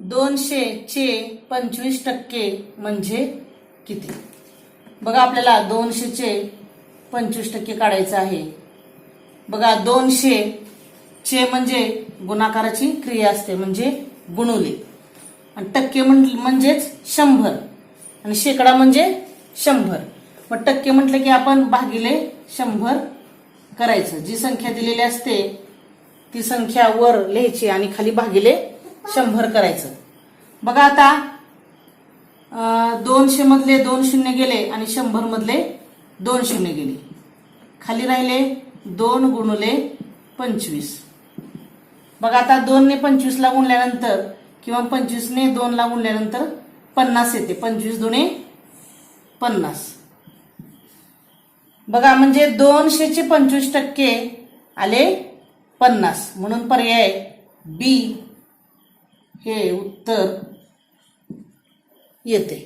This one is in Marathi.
दोनशे चे पंचवीस टक्के म्हणजे किती? बघा आपल्याला दोनशेचे पंचवीस टक्के काढायचं आहे. बघा दोनशे चे म्हणजे गुणाकाराची क्रिया असते म्हणजे गुणुले. आणि टक्के म्हणजेच शंभर. आणि शेकडा म्हणजे शंभर. मग टक्के म्हटलं की आपण भागिले शंभर करायचं. जी संख्या दिलेली असते ती संख्या वर लिहायची आणि खाली भागिले शंभर करायचं. बघा आता दोनशे मधले दोन शून्य गेले आणि शंभर मधले दोन शून्य गेले. खाली राहिले दोन गुणले पंचवीस. बघा आता दोनने पंचवीसला गुणल्यानंतर किंवा पंचवीसने दोनला गुणल्यानंतर पन्नास येते. पंचवीस दोने पन्नास. बघा म्हणजे दोनशेचे पंचवीस टक्के आले पन्नास. म्हणून पर्याय बी. हे उत्तर येते.